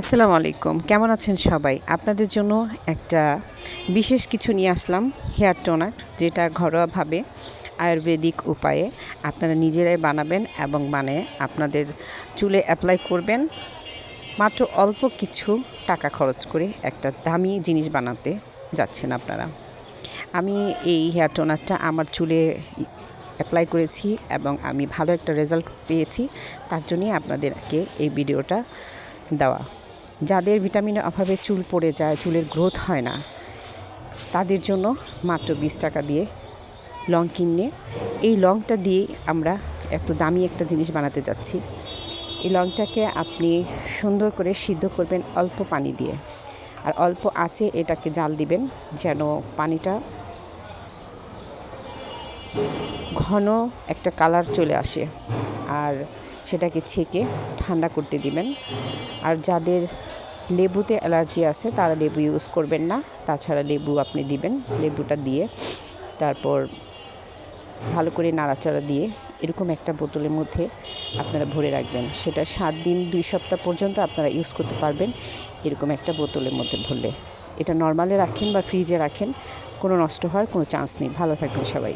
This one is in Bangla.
আসসালামু আলাইকুম। কেমন আছেন সবাই? আপনাদের জন্য একটা বিশেষ কিছু নিয়ে আসলাম, হেয়ার টোনার, যেটা ঘরোয়াভাবে আয়ুর্বেদিক উপায়ে আপনারা নিজেরাই বানাবেন এবং বানিয়ে আপনাদের চুলে অ্যাপ্লাই করবেন। মাত্র অল্প কিছু টাকা খরচ করে একটা দামি জিনিস বানাতে যাচ্ছেন আপনারা। আমি এই হেয়ার টোনারটা আমার চুলে অ্যাপ্লাই করেছি এবং আমি ভালো একটা রেজাল্ট পেয়েছি, তার জন্যই আপনাদেরকে এই ভিডিওটা দেওয়া যাদের ভিটামিনের অভাবে চুল পড়ে যায়, চুলের গ্রোথ হয় না, তাদের জন্য মাত্র বিশ টাকা দিয়ে লং কিনে, এই লংটা দিয়ে আমরা এত দামি একটা জিনিস বানাতে যাচ্ছি। এই লংটাকে আপনি সুন্দর করে সিদ্ধ করবেন অল্প পানি দিয়ে। আর অল্প আঁচে এটাকে জাল দিবেন, যেন পানিটা ঘন একটা কালার চলে আসে। আর সেটাকে ছেঁকে ঠান্ডা করতে দিবেন। আর যাদের লেবুতে অ্যালার্জি আছে, তারা লেবু ইউজ করবেন না। তাছাড়া লেবু আপনি দিবেন, লেবুটা দিয়ে তারপর ভালো করে নাড়াচাড়া দিয়ে এরকম একটা বোতলের মধ্যে আপনারা ভরে রাখবেন। সেটা সাত দিন, দুই সপ্তাহ পর্যন্ত আপনারা ইউজ করতে পারবেন এরকম একটা বোতলের মধ্যে ভরলে। এটা নর্মালে রাখেন বা ফ্রিজে রাখেন, কোনো নষ্ট হওয়ার কোনো চান্স নেই। ভালো থাকবেন সবাই।